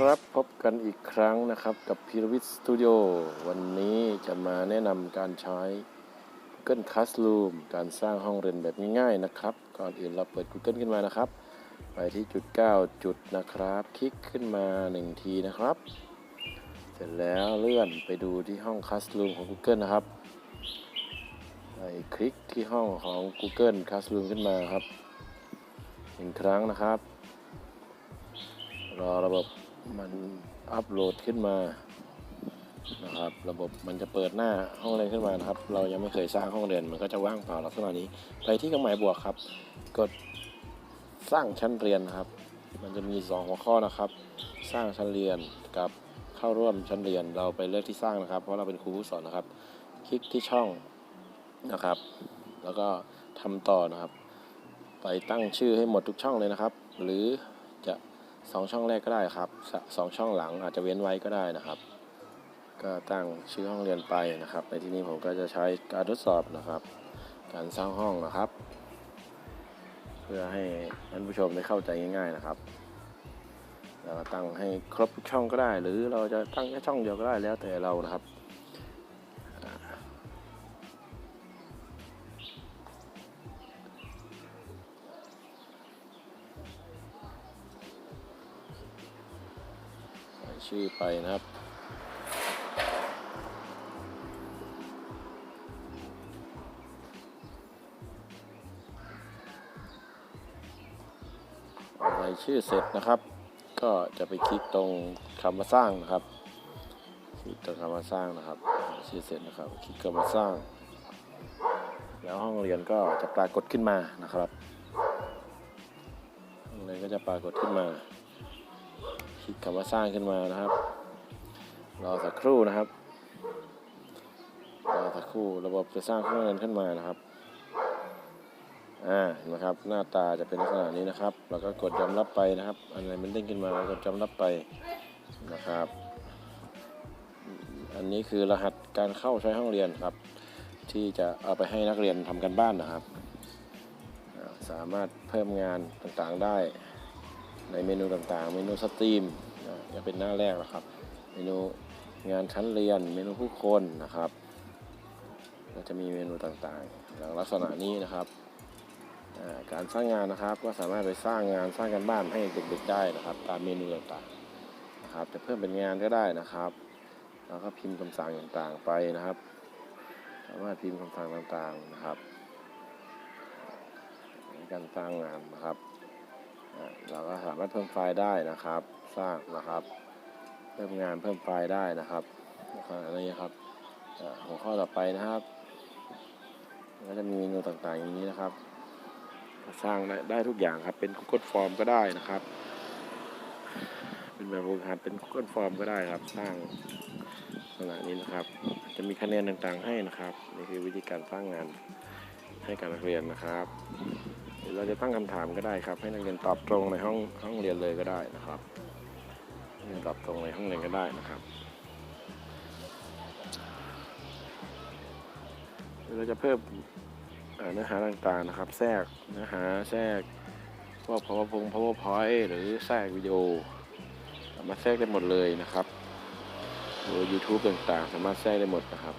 ครับพบกันอีกครั้งนะครับกับพีรวิทย์สตูดิโอวันนี้จะมาแนะนำการใช้ Google Classroom การสร้างห้องเรียนแบบง่ายๆนะครับ ก่อนอื่นเราเปิด Google ขึ้นมานะครับ ไปที่จุด 9 จุดนะครับ คลิกขึ้นมา 1 ทีนะครับ เสร็จแล้วเลื่อนไปดูที่ห้อง Classroom ของ Google นะครับไปคลิกที่ห้องของ Google Classroom ขึ้นมาครับหนึ่งครั้งนะครับ รอระบบ มันอัปโหลดขึ้นมานะครับ ระบบมันจะเปิดหน้าห้องเรียนขึ้นมานะครับ เรายังไม่เคยสร้างห้องเรียนมันก็จะว่างเปล่าลักษณะนี้ ไปที่เครื่องหมายบวกครับ กดสร้างชั้นเรียนครับ มันจะมีสองหัวข้อนะครับ สร้างชั้นเรียนกับเข้าร่วมชั้นเรียนเราไปเลือกที่สร้างนะครับ เพราะเราเป็นครูผู้สอนนะครับ คลิกที่ช่องนะครับ แล้วก็ทำต่อนะครับ ไปตั้งชื่อให้หมดทุกช่องเลยนะครับ หรือ สองช่องแรกก็ได้ครับสองช่องหลังอาจจะเว้นไว้ก็ได้นะครับ ก็ตั้งชื่อห้องเรียนไปนะครับ ในที่นี้ผมก็จะใช้การทดสอบนะครับ การสร้างห้องนะครับ เพื่อให้ท่านผู้ชมได้เข้าใจง่าย ๆนะครับเราตั้งให้ครบทุกช่องก็ได้ หรือเราจะตั้งแค่ช่องเดียวก็ได้แล้วแต่เรานะครับ ชื่อไปนะครับ ใส่ชื่อเสร็จนะครับ ก็จะไปคลิกตรงคำว่าสร้างนะครับ คลิกตรงคำว่าสร้างนะครับ ชื่อเสร็จนะครับ คลิกคำว่าสร้าง แล้วห้องเรียนก็จะปรากฏขึ้นมานะครับห้องเรียนก็จะปรากฏขึ้นมา คลิกคำว่าสร้างขึ้นมานะครับ รอสักครู่นะครับ รอสักครู่ระบบจะสร้างห้องเรียนขึ้นมานะครับ อ่า เห็นไหมครับ หน้าตาจะเป็นลักษณะนี้นะครับแล้วก็กดยอมรับไปนะครับ อันไหนมันเด้งขึ้นมาเรากดยอมรับไปนะครับ อันนี้คือรหัสการเข้าใช้ห้องเรียนครับ ที่จะเอาไปให้นักเรียนทำกันบ้านนะครับ สามารถเพิ่มงานต่างๆได้ ในเมนูต่างๆ เมนูสตรีมจะเป็นหน้าแรกนะครับ เมนูงานชั้นเรียน เมนูผู้คนนะครับก็จะมีเมนูต่างๆอย่างลักษณะนี้นะครับการสร้างงานนะครับก็สามารถไปสร้างงานสร้างกันบ้านให้เด็กๆได้นะครับ ตามเมนูต่างๆนะครับจะเพิ่มเป็นงานก็ได้นะครับ แล้วก็พิมพ์คำสั่งต่างๆไปนะครับ สามารถพิมพ์คำสั่งต่างๆนะครับ การสร้างงานนะครับ เราก็สามารถเพิ่มไฟล์ได้นะครับ สร้างนะครับ เพิ่มงานเพิ่มไฟล์ได้นะครับอันนี้ครับหัวข้อต่อไปนะครับก็จะมีเมนูต่างๆอย่างนี้นะครับ สร้างได้ไดทุกอย่างครับ เป็น Google Form ก็ได้นะครับ เป็นแบบฝึกหัดเป็น Google Form ก็ได้ครับ สร้างขนาดนี้นะครับ จะมีคะแนนต่างๆให้นะครับ นี่คือวิธีการสร้างงานให้กับนักเรียนนะครับ เราจะตั้งคำถามก็ได้ครับ ให้นักเรียนตอบตรงในห้องห้องเรียนเลยก็ได้นะครับเรียนตอบตรงในห้องเรียนก็ได้นะครับเราจะเพิ่มเนื้อหาต่างๆนะครับ แทรกเนื้อหาแทรกพวก powerpoint powerpoint หรือแทรกวิดีโอมาแทรกได้หมดเลยนะครับหรือ YouTube ต่างๆ สามารถแทรกได้หมดนะครับ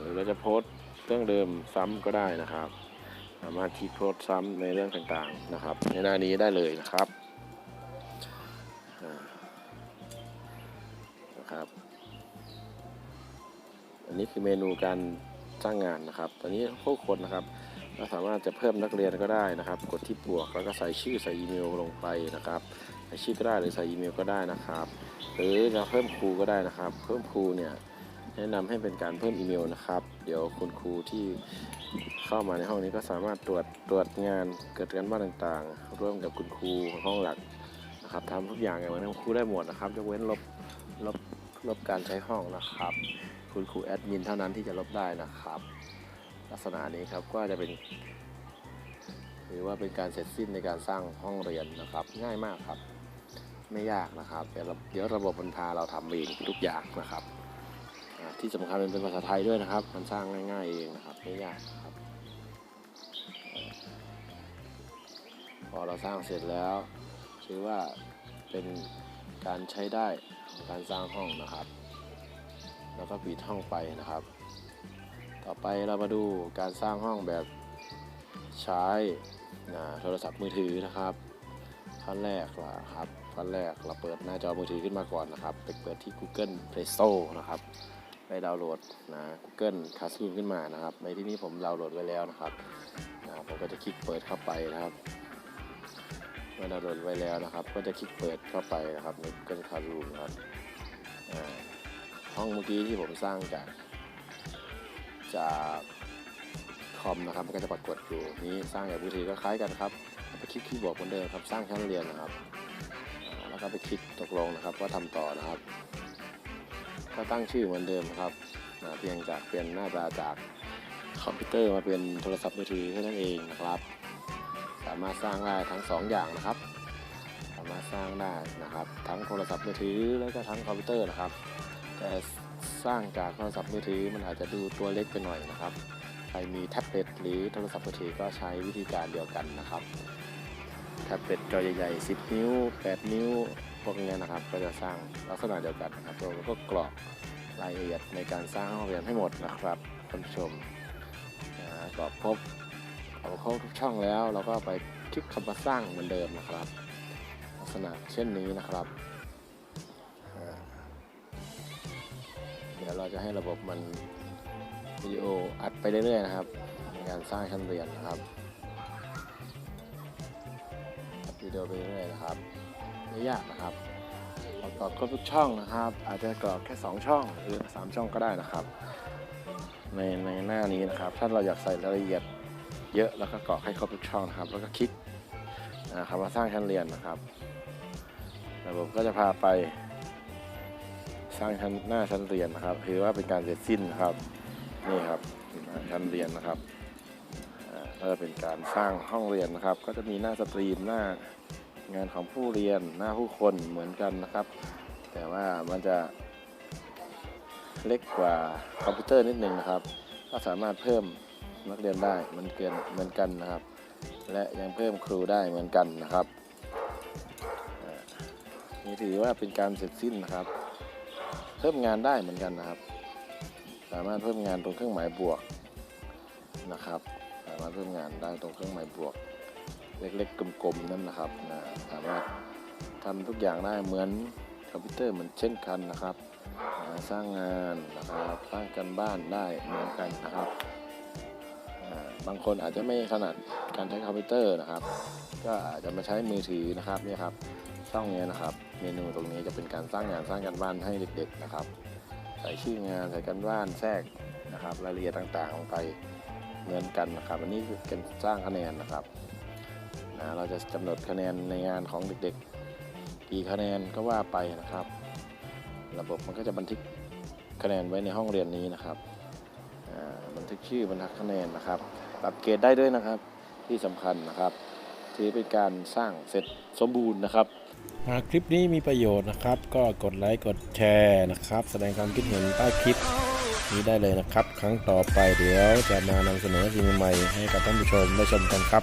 หรือเราจะโพสต์เรื่องเดิมซ้ำก็ได้นะครับ สามารถคลิกโพสซ้ำในเรื่องต่างๆนะครับ ในหน้านี้ได้เลยนะครับนะครับอันนี้คือเมนูการสร้างงานนะครับ ตอนนี้พวกคนนะครับเราสามารถจะเพิ่มนักเรียนก็ได้นะครับ กดที่บวกแล้วก็ใส่ชื่อใส่อีเมลลงไปนะครับใส่ชื่อก็ได้หรือใส่อีเมลก็ได้นะครับ หรือจะเพิ่มครูก็ได้นะครับ เพิ่มครูเนี่ย แนะนำให้เป็นการเพิ่มอีเมลนะครับ เดี๋ยวคุณครูที่เข้ามาในห้องนี้ก็สามารถตรวจตรวจงานเกิดการบ้านต่างๆ ร่วมกับคุณครูของห้องหลักนะครับทำทุกอย่างอย่างเหมือนคุณครูได้หมดนะครับยกเว้นลบลบลบการใช้ห้องนะครับ คุณครูแอดมินเท่านั้นที่จะลบได้นะครับ ลักษณะนี้ครับก็จะเป็น หรือว่าเป็นการเสร็จสิ้นในการสร้างห้องเรียนนะครับ ง่ายมากครับ ไม่ยากนะครับเดี๋ยวระเดี๋ยวระบบมันพาเราทำเองทุกอย่างนะครับ ที่สำคัญมันเป็นภาษาไทยด้วยนะครับ มันสร้างง่ายๆเองนะครับไม่ยากครับ พอเราสร้างเสร็จแล้วถือว่าเป็นการใช้ได้การสร้างห้องนะครับ แล้วก็ปิดห้องไปนะครับ ต่อไปเรามาดูการสร้างห้องแบบใช้โทรศัพท์มือถือนะครับขั้นแรกล่ะครับขั้นแรกเราเปิดหน้าจอมือถือขึ้นมาก่อนนะครับ ไปเปิดที่ Google Play Store นะครับ ไปดาวน์โหลดนะ Google Classroom ขึ้นมานะครับ ในที่นี้ผมดาวน์โหลดไว้แล้วนะครับนะผมก็จะคลิกเปิดเข้าไปนะครับเมื่อดาวน์โหลดไว้แล้วนะครับ ก็จะคลิกเปิดเข้าไปนะครับใน Google Classroom นะครับห้องเมื่อกี้ที่ผมสร้างจากจากคอมนะครับมันก็จะปรากฏอยู่นี้สร้างจากมือถือก็คล้ายกันครับไปคลิกที่บวกเหมือนเดิมครับ สร้างชั้นเรียนนะครับ แล้วก็ไปคลิกตกลงนะครับ ว่าทำต่อนะครับ ก็ตั้งชื่อเหมือนเดิมครับเพียงจากเปลี่ยนหน้าตาจากคอมพิวเตอร์มาเป็นโทรศัพท์มือถือแค่นั้นเองนะครับ สามารถสร้างได้ทั้ง 2 อย่างนะครับ สามารถสร้างได้นะครับ ทั้งโทรศัพท์มือถือแล้วก็ทั้งคอมพิวเตอร์นะครับ แต่สร้างจากโทรศัพท์มือถือมันอาจจะดูตัวเล็กไปหน่อยนะครับ ใครมีแท็บเล็ตหรือโทรศัพท์มือถือก็ใช้วิธีการเดียวกันนะครับแท็บเล็ตจอใหญ่ๆ 10 นิ้ว 8 นิ้ว พวกนี้นะครับ ก็จะสร้างลักษณะเดียวกันนะครับเราก็กรอกรายละเอียดในการสร้างห้องเรียนให้หมดนะครับท่านผู้ชมนะกรอกครบกรอกครบทุกช่องแล้ว เราก็ไปคลิกคำว่าสร้างเหมือนเดิมนะครับ ลักษณะเช่นนี้นะครับเดี๋ยวเราจะให้ระบบมันวิดีโออัดไปเรื่อยๆนะครับในการสร้างชั้นเรียนนะครับอัดวิดีโอไปเรื่อยๆนะครับ ไม่ยากนะครับประกอบครบทุกช่องนะครับ อาจจะกรอกแค่ 2 ช่องหรือ 3 ช่องก็ได้นะครับ ในในหน้านี้นะครับ ถ้าเราอยากใส่รายละเอียดเยอะแล้วก็กรอกให้ครบทุกช่องนะครับ แล้วก็คลิกนะครับมาสร้างชั้นเรียนนะครับระบบก็จะพาไปสร้างชั้นหน้าชั้นเรียนนะครับถือว่าเป็นการเสร็จสิ้นนะครับนี่ครับชั้นเรียนนะครับอ่าก็จะเป็นการสร้างห้องเรียนนะครับ ก็จะมีหน้าสตรีมหน้า งานของผู้เรียนหน้าผู้คนเหมือนกันนะครับ แต่ว่ามันจะเล็กกว่าคอมพิวเตอร์นิดนึงนะครับ ก็สามารถเพิ่มนักเรียนได้เหมือนเกินเหมือนกันนะครับ และยังเพิ่มครูได้เหมือนกันนะครับนี่ถือว่าเป็นการเสร็จสิ้นนะครับ เพิ่มงานได้เหมือนกันนะครับ สามารถเพิ่มงานตรงเครื่องหมายบวกนะครับ สามารถเพิ่มงานได้ตรงเครื่องหมายบวก เล็กๆ กลมๆ นั่นนะครับนะสามารถทำทุกอย่างได้เหมือนคอมพิวเตอร์เหมือนเช่นกันนะครับนะสร้างงานนะครับสร้างกันบ้านได้เหมือนกันนะครับบางคนอาจจะไม่ถนัดการใช้คอมพิวเตอร์นะครับ ก็อาจจะมาใช้มือถือนะครับนี่ครับช่องนี้นะครับ เมนูตรงนี้จะเป็นการสร้างงานสร้างกันบ้านให้เด็ก ๆนะครับ ใส่ชื่องานใส่กันบ้านแทรกนะครับ รายละเอียดต่างๆลงไปเหมือนกันนะครับ อันนี้คือการสร้างคะแนนนะครับ นะเราจะกำหนดคะแนนในงานของเด็กๆกี่คะแนนก็ว่าไปนะครับ ระบบมันก็จะบันทึกคะแนนไว้ในห้องเรียนนี้นะครับบันทึกชื่อบันทึกคะแนนนะครับปรับเกรดได้ด้วยนะครับที่สำคัญนะครับถือเป็นการสร้างเสร็จสมบูรณ์นะครับหากคลิปนี้มีประโยชน์นะครับ ก็กดไลค์กดแชร์นะครับ แสดงความคิดเห็นใต้คลิปนี้ได้เลยนะครับ ครั้งต่อไปเดี๋ยวจะมานำเสนอสิ่งใหม่ให้กับท่านผู้ชมได้ชมกันครับ